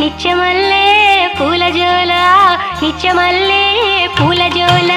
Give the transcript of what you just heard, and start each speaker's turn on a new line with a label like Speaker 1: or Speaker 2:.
Speaker 1: నిత్యమల్లే పూల జోల నిత్యమల్లే పూల జోల